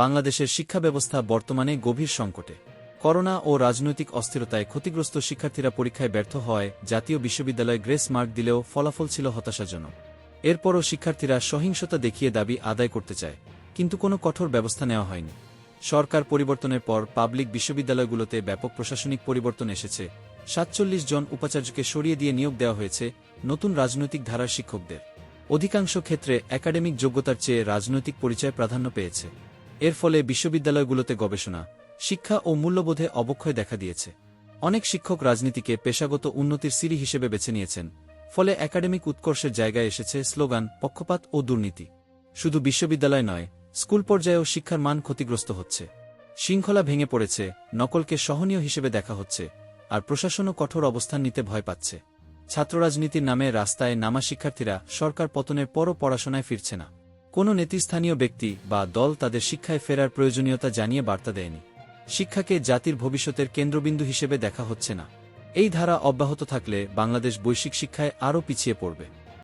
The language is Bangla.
বাংলাদেশের শিক্ষা ব্যবস্থা বর্তমানে গভীর সংকটে। করোনা ও রাজনৈতিক অস্থিরতায় ক্ষতিগ্রস্ত শিক্ষার্থীরা পরীক্ষায় ব্যর্থ হয় জাতীয় বিশ্ববিদ্যালয় গ্রেস মার্ক দিলেও ফলাফল ছিল হতাশাজনক। এরপরও শিক্ষার্থীরা সহিংসতা দেখিয়ে দাবি আদায় করতে চায়, কিন্তু কোনো কঠোর ব্যবস্থা নেওয়া হয়নি। সরকার পরিবর্তনের পর পাবলিক বিশ্ববিদ্যালয়গুলোতে ব্যাপক প্রশাসনিক পরিবর্তন এসেছে। সাতচল্লিশ জন উপাচার্যকে সরিয়ে দিয়ে নিয়োগ দেওয়া হয়েছে নতুন রাজনৈতিক ধারার শিক্ষকদের। অধিকাংশ ক্ষেত্রে একাডেমিক যোগ্যতার চেয়ে রাজনৈতিক পরিচয় প্রাধান্য পেয়েছে। এর ফলে বিশ্ববিদ্যালয়গুলোতে গবেষণা, শিক্ষা ও মূল্যবোধে অবক্ষয় দেখা দিয়েছে। অনেক শিক্ষক রাজনীতিকে পেশাগত উন্নতির সিঁড়ি হিসেবে বেছে নিয়েছেন, ফলে একাডেমিক উৎকর্ষের জায়গায় এসেছে স্লোগান, পক্ষপাত ও দুর্নীতি শুধু বিশ্ববিদ্যালয় নয়, স্কুল পর্যায়েও শিক্ষার মান ক্ষতিগ্রস্ত হচ্ছে। শৃঙ্খলা ভেঙে পড়েছে, নকলকে সহনীয় হিসেবে দেখা হচ্ছে, আর প্রশাসনও কঠোর অবস্থান নিতে ভয় পাচ্ছে। ছাত্ররাজনীতির নামে রাস্তায় নামা শিক্ষার্থীরা সরকার পতনের পরও পড়াশোনায় ফিরছে না। কোনো নেতৃস্থানীয় ব্যক্তি বা দল তাদের শিক্ষায় ফেরার প্রয়োজনীয়তা জানিয়ে বার্তা দেয়নি। শিক্ষাকে জাতির ভবিষ্যতের কেন্দ্রবিন্দু হিসেবে দেখা হচ্ছে না। এই ধারা অব্যাহত থাকলে বাংলাদেশ বৈশ্বিক শিক্ষায় আরও পিছিয়ে পড়বে।